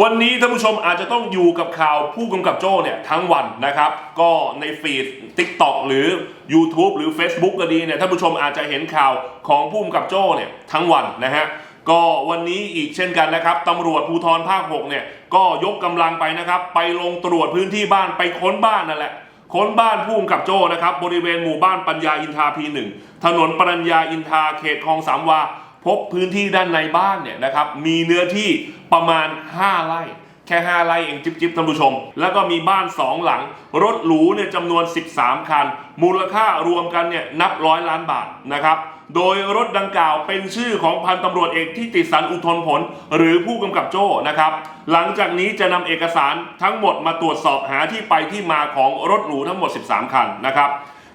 วันนี้ท่านผู้ชมอาจจะต้องอยู่กับข่าวผู้กำกับโจ้เนี่ยทั้งวันนะครับ ก็ในฟีด TikTok หรือ YouTube หรือ Facebook ก็ดีเนี่ยท่านผู้ชมอาจจะเห็นข่าวของผู้กำกับโจ้เนี่ยทั้งวันนะฮะก็วันนี้อีกเช่นกันนะครับตำรวจภูธรภาค 6 เนี่ยก็ยกกำลังไปนะครับ ไปลงตรวจพื้นที่บ้านไปค้นบ้านนั่นแหละค้นบ้านผู้กำกับโจ้นะครับบริเวณหมู่บ้านปัญญาอินทาพีหนึ่งถนนปัญญาอินทาเขตคลองสามวา พบพื้นที่ด้านในบ้านเนี่ยนะครับมีเนื้อที่ประมาณ 5 ไร่ แค่ 5 ไร่เองจิ๊บๆท่านผู้ชม แล้วก็มีบ้าน 2 หลัง รถหรูเนี่ยจำนวน 13 คัน มูลค่ารวมกันเนี่ยนับร้อยล้านบาทนะครับโดยรถดังกล่าวเป็นชื่อของพันตำรวจเอกที่ติสันอุทธนผล หรือผู้กำกับโจ้นะครับ หลังจากนี้จะนำเอกสารทั้งหมดมาตรวจสอบหาที่ไปที่มาของรถหรูทั้งหมด 13 คันนะครับ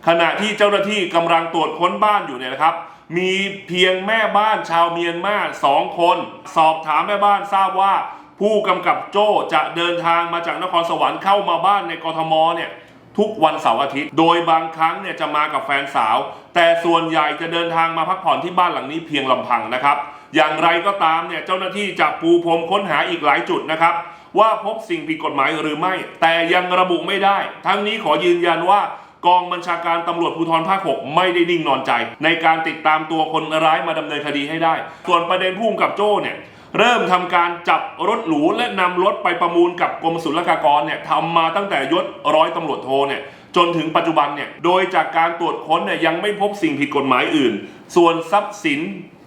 ขณะที่เจ้าหน้าที่กำลังตรวจค้นบ้านอยู่เนี่ยนะครับ มีเพียงแม่บ้านชาวเมียนมาสองคน สอบถามแม่บ้านทราบว่า ผู้กำกับโจ้จะเดินทางมาจากนครสวรรค์เข้ามาบ้านในกรทมเนี่ยทุกวันเสาร์อาทิตย์ โดยบางครั้งเนี่ยจะมากับแฟนสาว แต่ส่วนใหญ่จะเดินทางมาพักผ่อนที่บ้านหลังนี้เพียงลำพังนะครับ อย่างไรก็ตามเนี่ยเจ้าหน้าที่จะปูพรมค้นหาอีกหลายจุดนะครับ ว่าพบสิ่งผิดกฎหมายหรือไม่ แต่ยังระบุไม่ได้ ทั้งนี้ขอยืนยันว่า กองบัญชาการตำรวจภูธรภาค6ไม่ได้นิ่งนอนใจ ในการติดตามตัวคนร้ายมาดำเนินคดีให้ได้ ส่วนประเด็นพุ่งกับโจ้เนี่ยเริ่มทำการจับรถหรูและนำรถไปประมูลกับกรมศุลกากรเนี่ยทำมาตั้งแต่ยศร้อยตำรวจโทเนี่ยจนถึงปัจจุบันเนี่ยโดยจากการตรวจค้นเนี่ยยังไม่พบสิ่งผิดกฎหมายอื่น ส่วนทรัพย์สิน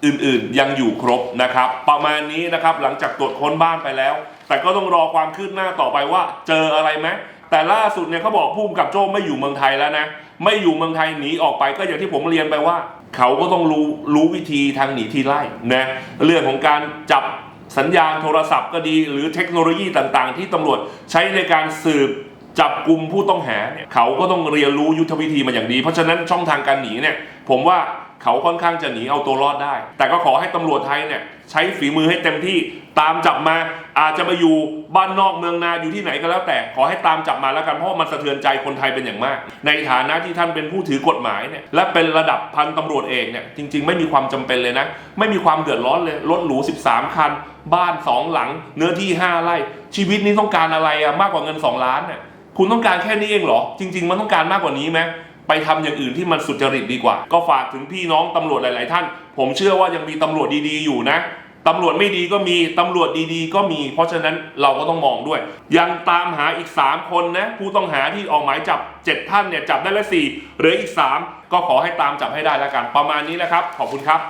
อื่นๆ ยังอยู่ครบนะครับ ประมาณนี้นะครับหลังจากตรวจค้นบ้านไปแล้ว แต่ก็ต้องรอความคืบหน้าต่อไปว่าเจออะไรไหม แต่ล่าสุดเนี่ยเขาบอกผู้กำกับโจ้ไม่อยู่เมืองไทยแล้วนะ ไม่อยู่เมืองไทยหนีออกไปก็อย่างที่ผมเรียนไปว่า เขาก็ต้องรู้รู้วิธีทางหนีทีไล่นะเรื่องของการจับสัญญาณโทรศัพท์ก็ดี หรือเทคโนโลยีต่างๆ ที่ตำรวจใช้ในการสืบจับกลุ่มผู้ต้องหาเนี่ยเขาก็ต้องเรียนรู้ยุทธวิธีมาอย่างดี เพราะฉะนั้นช่องทางการหนีเนี่ยผมว่า เขาค่อนข้างจะหนีเอาตัวรอดได้ แต่ก็ขอให้ตำรวจไทยเนี่ยใช้ฝีมือให้เต็มที่ตามจับมาอาจจะมาอยู่บ้านนอกเมืองนาอยู่ที่ไหนก็แล้วแต่ขอให้ตามจับมาแล้วกันเพราะมันสะเทือนใจคนไทยเป็นอย่างมาก ในฐานะที่ท่านเป็นผู้ถือกฎหมายเนี่ยและเป็นระดับพันตำรวจเอกเนี่ยจริง ๆ ไม่มีความจำเป็นเลยนะ ไม่มีความเดือดร้อนเลยรถหรู 13 คัน บ้าน 2 หลัง เนื้อที่ 5ไร่ชีวิตนี้ต้องการอะไรอะมากกว่าเงิน 2 ล้านน่ะคุณต้องการแค่นี้เองเหรอ จริง ๆ มันต้องการมากกว่านี้ไหม ไปทำอย่างอื่นที่มันสุจริตดีกว่า ก็ฝากถึงพี่น้องตำรวจหลาย ๆ ท่าน ผมเชื่อว่ายังมีตำรวจดี ๆ อยู่นะตำรวจไม่ดีก็มี ตำรวจดีๆ ก็มี เพราะฉะนั้นเราก็ต้องมองด้วย ยังตามหาอีก 3 คนนะ ผู้ต้องหาที่ออกหมายจับ 7 ท่านเนี่ยจับได้ละ4เหลืออีก 3 ก็ขอให้ตามจับให้ได้แล้วกัน ประมาณนี้แหละครับ ขอบคุณครับ